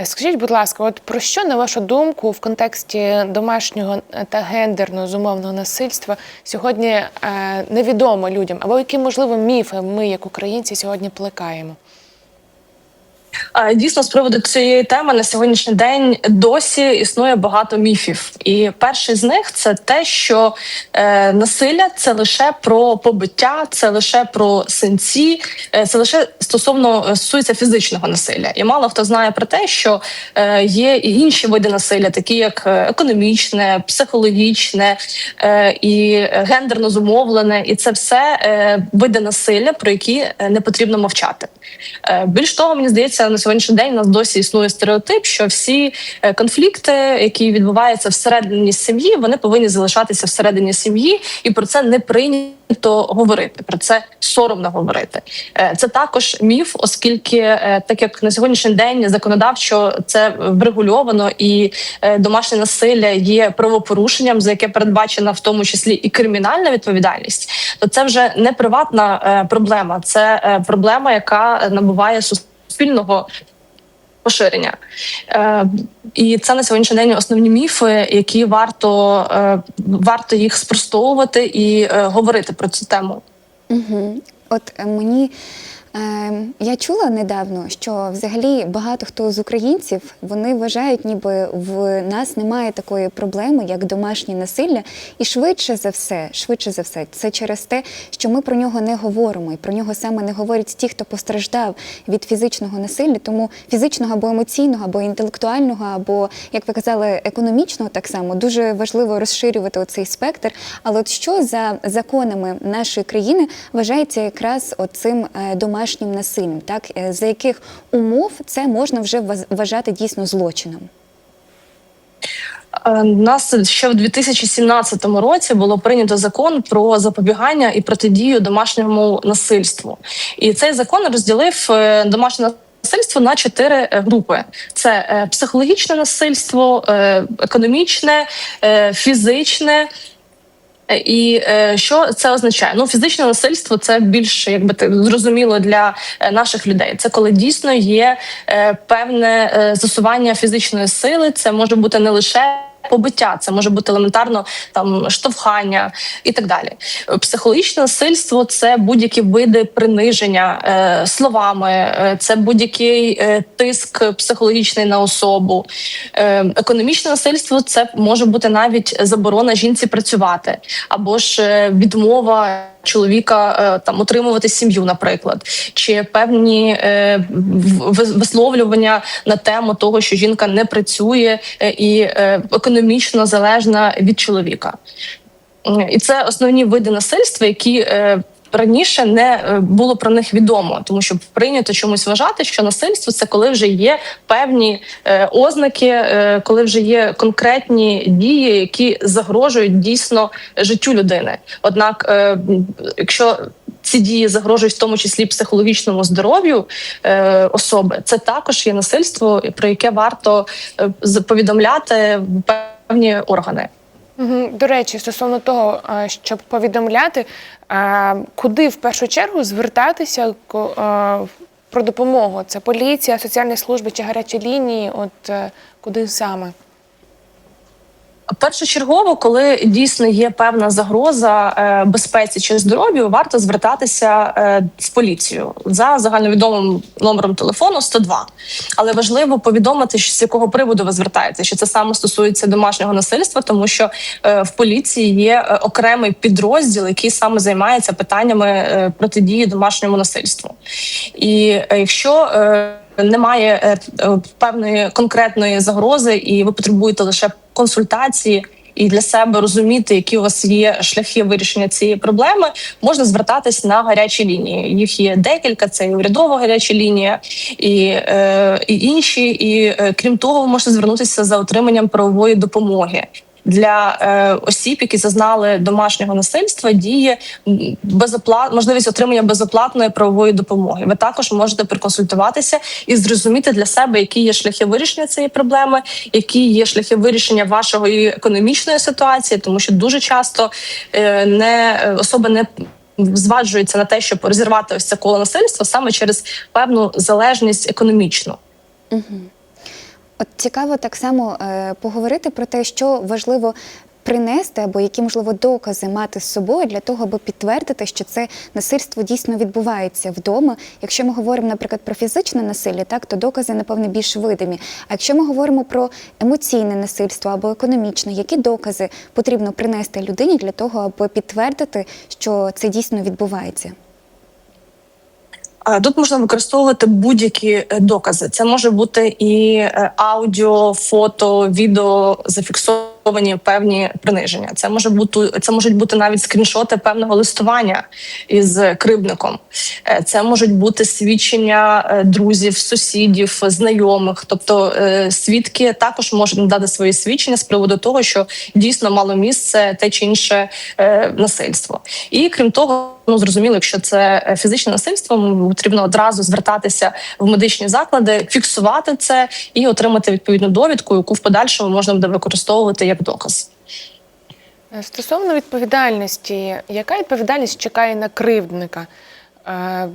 Е, Скажіть, будь ласка, от про що на вашу думку в контексті домашнього та гендерно зумовного насильства сьогодні е, невідомо людям, або які можливо міфи ми, як українці, сьогодні плекаємо? Дійсно, з приводу цієї теми на сьогоднішній день досі існує багато міфів. І перший з них це те, що е, насилля це лише про побиття, це лише про синці, е, це лише стосовно е, стосується фізичного насилля. І мало хто знає про те, що е, є і інші види насилля, такі як е, економічне, психологічне е, і гендерно зумовлене, і це все е, види насилля, про які е, не потрібно мовчати. Е, Більш того, мені здається, на сьогоднішній день у нас досі існує стереотип, що всі е, конфлікти, які відбуваються всередині сім'ї, вони повинні залишатися всередині сім'ї, і про це не прийнято говорити. Про це соромно говорити. Е, Це також міф, оскільки е, так як на сьогоднішній день законодавчо це врегульовано, і домашнє насилля є правопорушенням, за яке передбачена в тому числі і кримінальна відповідальність, то це вже не приватна проблема, це проблема, яка набуває суспільного поширення. Е, і це на сьогоднішній день основні міфи, які варто, е, варто їх спростовувати і е, говорити про цю тему. Угу. От е, мені я чула недавно, що взагалі багато хто з українців вони вважають, ніби в нас немає такої проблеми, як домашнє насилля, і швидше за все, швидше за все, це через те, що ми про нього не говоримо, і про нього саме не говорять ті, хто постраждав від фізичного насилля, тому фізичного або емоційного, або інтелектуального, або як ви казали, економічного так само дуже важливо розширювати оцей спектр. Але от що за законами нашої країни вважається якраз оцим е, домашнім насиллям, так Е, за яких умов це можна вже вважати дійсно злочином? Е, нас ще в 2017 році було прийнято закон про запобігання і протидію домашньому насильству. І цей закон розділив е, домашнє насильство на чотири групи: це психологічне насильство, економічне, фізичне. І е, що це означає? Ну, фізичне насильство це більш якби так зрозуміло для е, наших людей. Це коли дійсно є е, певне застосування фізичної сили. Це може бути не лише. Побиття, це може бути елементарно там штовхання і так далі. Психологічне насильство це будь-які види приниження е, словами, е, це будь-який е, тиск психологічний на особу. Е, економічне насильство це може бути навіть заборона жінці працювати, або ж е, відмова чоловіка е, там утримувати сім'ю, наприклад, чи певні е, висловлювання на тему того, що жінка не працює і е, економічно залежна від чоловіка. І це основні види насильства, які е, раніше не е, було про них відомо, тому що прийнято чомусь вважати, що насильство це коли вже є певні е, ознаки, коли вже є конкретні дії, які загрожують дійсно життю людини. Однак, якщо ці дії загрожують в тому числі психологічному здоров'ю е, особи, це також є насильство, про яке варто е, повідомляти певні органи. До речі, стосовно того, е, щоб повідомляти, е, куди в першу чергу звертатися про допомогу? Це поліція, соціальні служби чи гарячі лінії? От куди саме? Першочергово, коли дійсно є певна загроза е, безпеці чи здоров'ю, варто звертатися е, в поліцію за загальновідомим номером телефону 102. Але важливо повідомити, з якого приводу ви звертаєтеся, що це саме стосується домашнього насильства, тому що е, в поліції є е, окремий підрозділ, який саме займається питаннями е, протидії домашньому насильству. І е, якщо е, немає е, е, певної конкретної загрози, і ви потребуєте лише консультації. І для себе розуміти, які у вас є шляхи вирішення цієї проблеми, можна звертатись на гарячі лінії. Їх є декілька. Це і урядова гаряча лінія, і, е, і інші. І е, крім того, ви можете звернутися за отриманням правової допомоги. Для е, осіб, які зазнали домашнього насильства, діє безоплат... можливість отримання безоплатної правової допомоги. Ви також можете проконсультуватися і зрозуміти для себе, які є шляхи вирішення цієї проблеми, які є шляхи вирішення вашої економічної ситуації, тому що дуже часто е, не особа не зваджується на те, щоб розірвати ось це коло насильства саме через певну залежність економічну. Угу. От цікаво так само е, поговорити про те, що важливо принести або які можливо докази мати з собою для того, аби підтвердити, що це насильство дійсно відбувається вдома. Якщо ми говоримо, наприклад, про фізичне насилля, так то докази напевне більш видимі. А якщо ми говоримо про емоційне насильство або економічне, які докази потрібно принести людині для того, аби підтвердити, що це дійсно відбувається? Тут можна використовувати будь-які е, докази. Це може бути і е, аудіо, фото, відео зафіксовані певні приниження. Це може бути це можуть бути навіть скріншоти певного листування із кривдником. Е, Це можуть бути свідчення е, друзів, сусідів, знайомих. Тобто е, свідки також можуть надати свої свідчення з приводу того, що дійсно мало місце те чи інше насильство. І крім того, ну зрозуміло, якщо це фізичне насильство, потрібно одразу звертатися в медичні заклади, фіксувати це і отримати відповідну довідку, яку в подальшому можна буде використовувати як доказ. Е, Стосовно відповідальності, яка відповідальність чекає на кривдника? Е,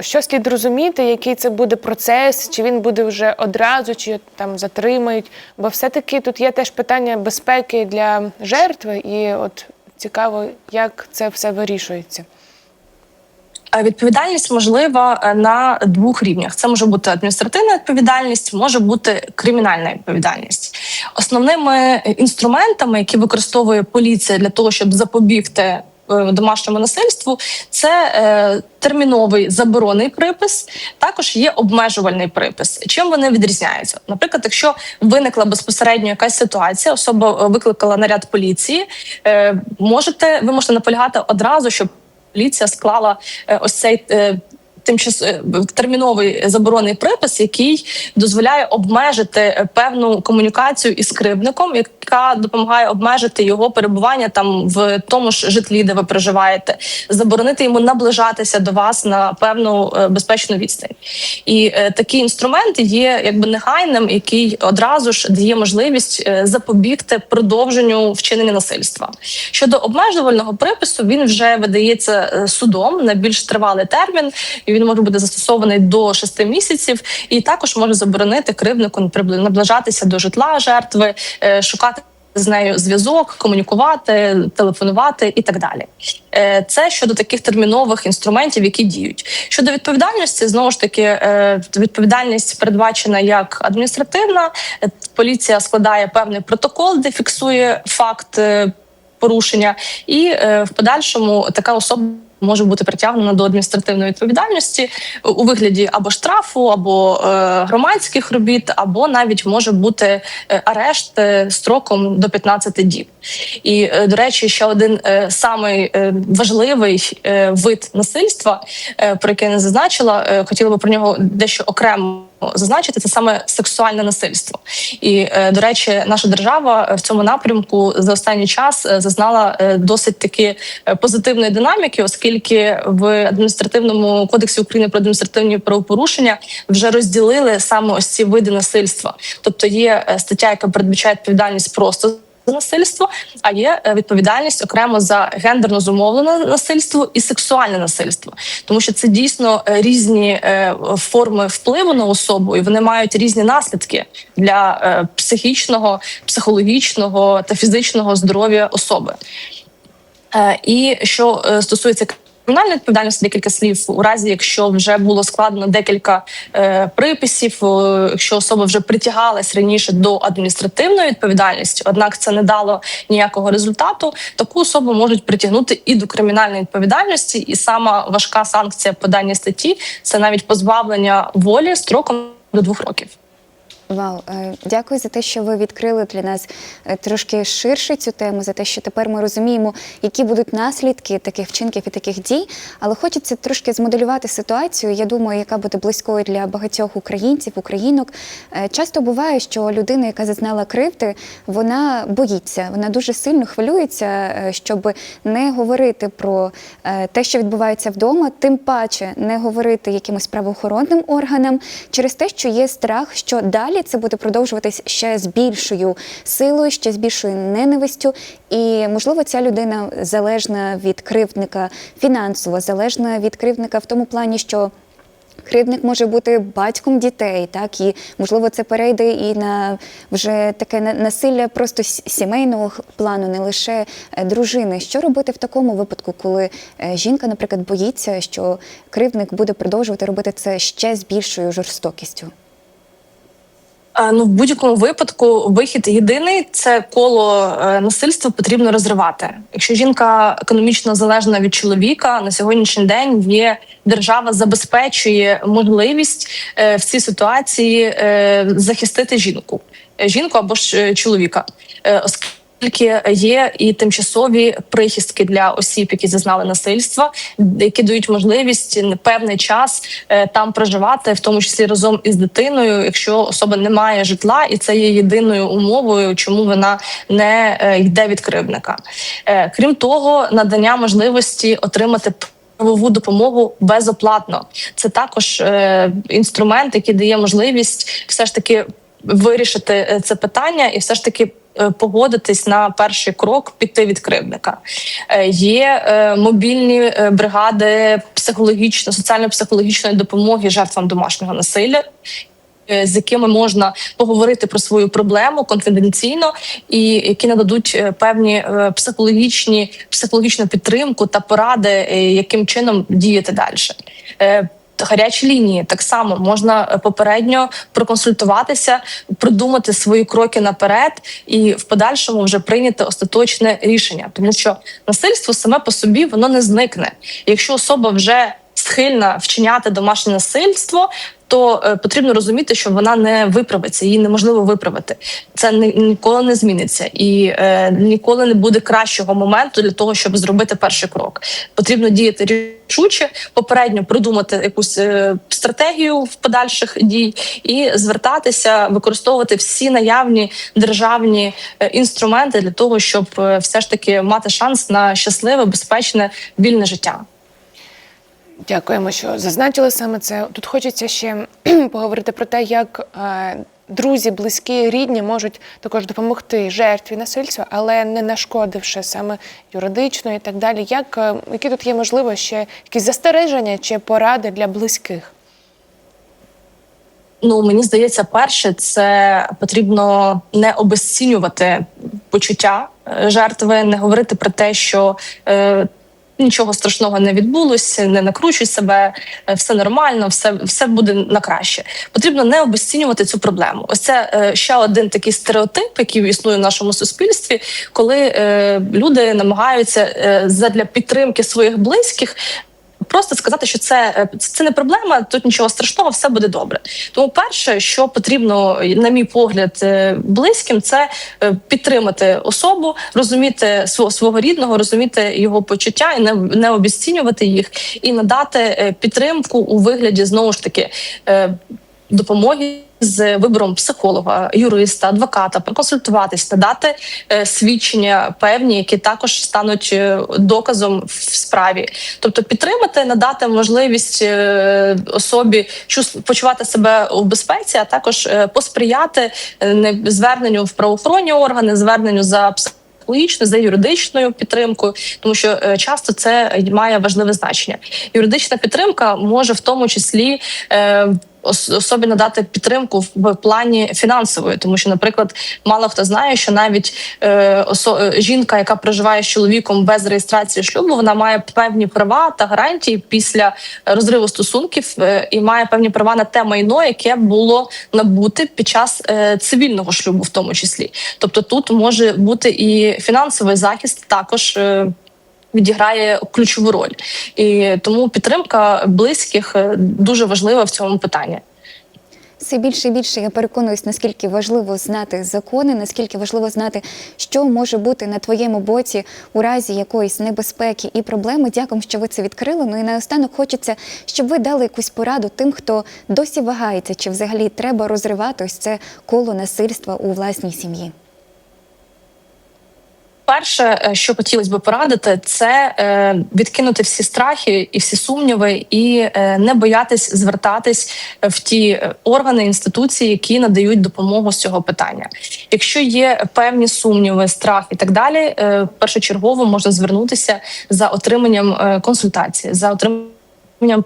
Що слід розуміти, який це буде процес, чи він буде вже одразу, чи там затримають? Бо все-таки тут є теж питання безпеки для жертви, і от цікаво, як це все вирішується. Е, Відповідальність можлива е, на двох рівнях. Це може бути адміністративна відповідальність, може бути кримінальна відповідальність. Основними інструментами, які використовує поліція для того, щоб запобігти е, домашньому насильству, це е, терміновий заборонний припис. Також є обмежувальний припис. Чим вони відрізняються? Наприклад, якщо виникла безпосередньо якась ситуація, особа викликала наряд поліції, е, можете ви можете наполягати одразу, щоб поліція склала е, ось цей. Тимчас е, терміновий заборонний припис, який дозволяє обмежити е, певну комунікацію із кривдником, яка допомагає обмежити його перебування там в тому ж житлі, де ви проживаєте, заборонити йому наближатися до вас на певну е, безпечну відстань. І такий інструмент є якби негайним, який одразу ж дає можливість запобігти продовженню вчинення насильства. Щодо обмежувального припису, він вже видається судом на більш тривалий термін. І він може бути застосований до 6 місяців, і також може заборонити кривднику наближатися до житла жертви, е, шукати. З нею зв'язок, комунікувати, телефонувати і так далі. Е, Це щодо таких термінових інструментів, які діють. Щодо відповідальності, знову ж таки, е, відповідальність передбачена як адміністративна. Поліція складає певний протокол, де фіксує факт порушення, і в подальшому така особа. Може бути притягнена до адміністративної відповідальності у вигляді або штрафу, або е, громадських робіт, або навіть може бути е, арешт е, строком до 15 діб. І е, до речі, ще один е, самий е, важливий вид насильства, про який я не зазначила, хотіла би про нього дещо окремо зазначити, це саме сексуальне насильство. І до речі, наша держава в цьому напрямку за останній час зазнала досить таки позитивної динаміки, оскільки в адміністративному кодексі України про адміністративні правопорушення вже розділили саме ось ці види насильства. Тобто є стаття, яка передбачає відповідальність просто. Насильство, а є е, відповідальність окремо за гендерно зумовлене насильство і сексуальне насильство, тому що це дійсно е, різні е, форми впливу на особу, і вони мають різні наслідки для психічного, психологічного та фізичного здоров'я особи. І що стосується кримінальної відповідальності, декілька слів у разі, якщо вже було складено декілька е, приписів, е, якщо особа вже притягалась раніше до адміністративної відповідальності, однак це не дало ніякого результату, таку особу можуть притягнути і до кримінальної відповідальності, і сама важка санкція по даній статті це навіть позбавлення волі строком до двох років. Вау, е, дякую за те, що ви відкрили для нас е, трошки ширше цю тему, за те, що тепер ми розуміємо, які будуть наслідки таких вчинків і таких дій. Але хочеться трошки змоделювати ситуацію. Я думаю, яка буде близькою для багатьох українців, українок. Е, Часто буває, що людина, яка зазнала кривди, вона боїться, вона дуже сильно хвилюється, щоб не говорити про те, що відбувається вдома, тим паче не говорити якимось правоохоронним органам через те, що є страх, що далі це буде продовжуватись ще з більшою силою, ще з більшою ненавистю. І можливо, ця людина залежна від кривдника фінансово, залежна від кривдника в тому плані, що Кривдник може бути батьком дітей, так і можливо це перейде і на вже таке на- насилля просто сімейного плану, не лише е, дружини. Що робити в такому випадку, коли е, жінка, наприклад, боїться, що кривдник буде продовжувати робити це ще з більшою жорстокістю? Ну, в будь-якому випадку вихід єдиний це коло е, насильства потрібно розривати. Якщо жінка економічно залежна від чоловіка, на сьогоднішній день є держава забезпечує можливість е, в цій ситуації е, захистити жінку, жінку або ж чоловіка, Е, оскільки є і тимчасові прихистки для осіб, які зазнали насильства, які дають можливість певний час е, там проживати, в тому числі разом із дитиною, якщо особа не має житла, і це є єдиною умовою, чому вона не е, йде від кривдника. Е, Крім того, надання можливості отримати правову допомогу безоплатно. Це також інструмент, який дає можливість все ж таки вирішити це питання і все ж таки. Е, Погодитись на перший крок піти від кривдника. Е, Є е, мобільні бригади психологічно, соціально-психологічної допомоги жертвам домашнього насилля. З якими можна поговорити про свою проблему конфіденційно, і які нададуть певні психологічні психологічну підтримку та поради, яким чином діяти далі. Гарячі лінії так само можна е, попередньо проконсультуватися, продумати свої кроки наперед і в подальшому вже прийняти остаточне рішення, тому що насильство саме по собі воно не зникне. Якщо особа вже схильна вчиняти домашнє насильство, то е, потрібно розуміти, що вона не виправиться, її неможливо виправити. Це ні, ніколи не зміниться, і е, ніколи не буде кращого моменту для того, щоб зробити перший крок. Потрібно діяти рішуче, попередньо продумати якусь е, стратегію в подальших дій і звертатися, використовувати всі наявні державні е, інструменти для того, щоб е, все ж таки мати шанс на щасливе, безпечне, вільне життя. Дякуємо, що зазначили саме це. Тут хочеться ще поговорити про те, як е, друзі, близькі, рідні можуть також допомогти жертві насильства, але не нашкодивши саме юридично і так далі. Як е, які тут є можливо ще якісь застереження чи поради для близьких? Ну мені здається, перше, це потрібно не обезцінювати почуття е, жертви, не говорити про те, що е, нічого страшного не відбулося, не накручуй себе, е, все нормально, все, все буде на краще. Потрібно не обесцінювати цю проблему. Ось це е, ще один такий стереотип, який існує в нашому суспільстві, коли е, люди намагаються е, задля підтримки своїх близьких просто сказати, що це, е, це не проблема, тут нічого страшного, все буде добре. Тому, перше, що потрібно, на мій погляд, е, близьким, це е, підтримати особу, розуміти свого свого рідного, розуміти його почуття і не, не обіцінювати їх, і надати підтримку у вигляді знову ж таки. Допомоги з вибором психолога, юриста, адвоката, проконсультуватись, надати е, свідчення певні, які також стануть е, доказом в справі. Тобто підтримати, надати можливість е, особі почувати себе у безпеці, а також посприяти не зверненню в правоохоронні органи, зверненню за психологічною, Логічно за юридичною підтримкою, тому що часто це має важливе значення. Юридична підтримка може в тому числі е, особі надати підтримку в- плані фінансової, тому що, наприклад, мало хто знає, що навіть е, е, жінка, яка проживає з чоловіком без реєстрації шлюбу, вона має певні права та гарантії після розриву стосунків е, і має певні права на те майно, яке було набуте під час е, цивільного шлюбу, в тому числі. Тобто тут може бути і фінансовий захист також. е, Відіграє ключову роль, і тому підтримка близьких е, дуже важлива в цьому питанні. Все більше і більше я переконуюсь, наскільки важливо знати закони, наскільки важливо знати, що може бути на твоєму боці у разі якоїсь небезпеки і проблеми. Дякую, що ви це відкрили. Ну і наостанок хочеться, щоб ви дали якусь пораду тим, хто досі вагається, чи взагалі треба розривати ось це коло насильства у власній сім'ї. Перше, е, що хотілося б порадити, це е, відкинути всі страхи і всі сумніви, і е, не боятись звертатись в ті органи інституції, які надають допомогу з цього питання. Якщо є певні сумніви, страх і так далі, першочергово можна звернутися за отриманням консультації, за отриманням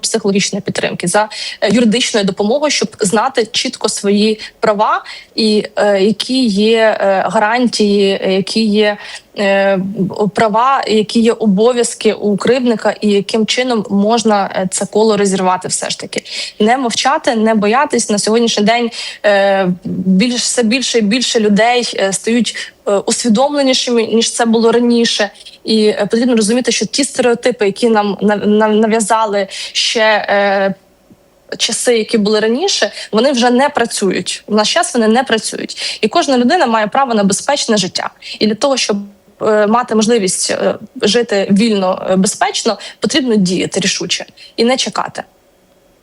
психологічної підтримки, за е, юридичною допомогою, щоб знати чітко свої права і е, які є е, гарантії, які є е, права, які є обов'язки у кривдника, і яким чином можна е, це коло розірвати, все ж таки не мовчати, не боятись на сьогоднішній день. Е, більш все більше і більше людей стають усвідомленішими ніж це було раніше, і е, потрібно розуміти, що ті стереотипи, які нам нав- нав- нав'язали ще. Е, Часи, які були раніше, вони вже не працюють. В наш час вони не працюють, і кожна людина має право на безпечне життя. І для того, щоб е, мати можливість жити вільно, безпечно, потрібно діяти рішуче і не чекати.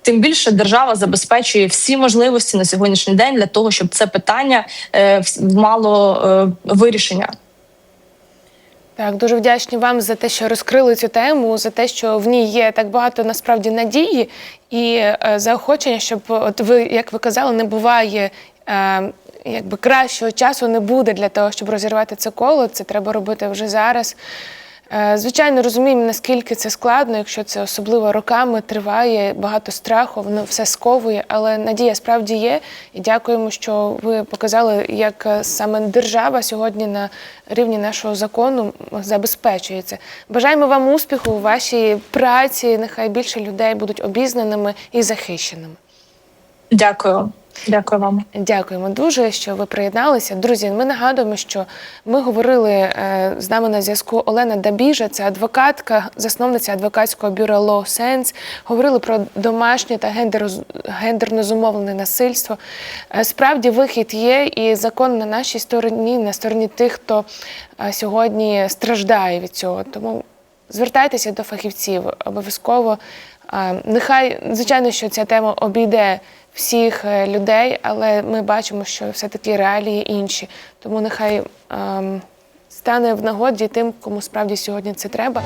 Тим більше держава забезпечує всі можливості на сьогоднішній день для того, щоб це питання мало вирішення. Так, дуже вдячні вам за те, що розкрили цю тему, за те, що в ній є так багато насправді надії і е, заохочення, щоб от ви, як ви казали, не буває. Е, Якби кращого часу не буде для того, щоб розірвати це коло, це треба робити вже зараз. Е, Звичайно, розуміємо, наскільки це складно, якщо це особливо роками триває, багато страху, воно все сковує, але надія справді є. І дякуємо, що ви показали, як е, саме держава сьогодні на рівні нашого закону забезпечує це. Бажаємо вам успіху у вашій праці. Нехай більше людей будуть обізнаними і захищеними. Дякую, дякую вам. Дякуємо дуже, що ви приєдналися. Друзі, ми нагадуємо, що ми говорили е, з нами на зв'язку Олена Дабіжа, це адвокатка, засновниця адвокатського бюро Law Sense. Говорили про домашнє та гендер- гендерно зумовлене насильство. Е, Справді вихід є, і закон на нашій стороні, на стороні тих, хто е, сьогодні страждає від цього. Тому звертайтеся до фахівців обов'язково. Нехай, звичайно, що ця тема обійде всіх е, людей, але ми бачимо, що все-таки реалії інші. Тому нехай ем, стане в нагоді тим, кому справді сьогодні це треба.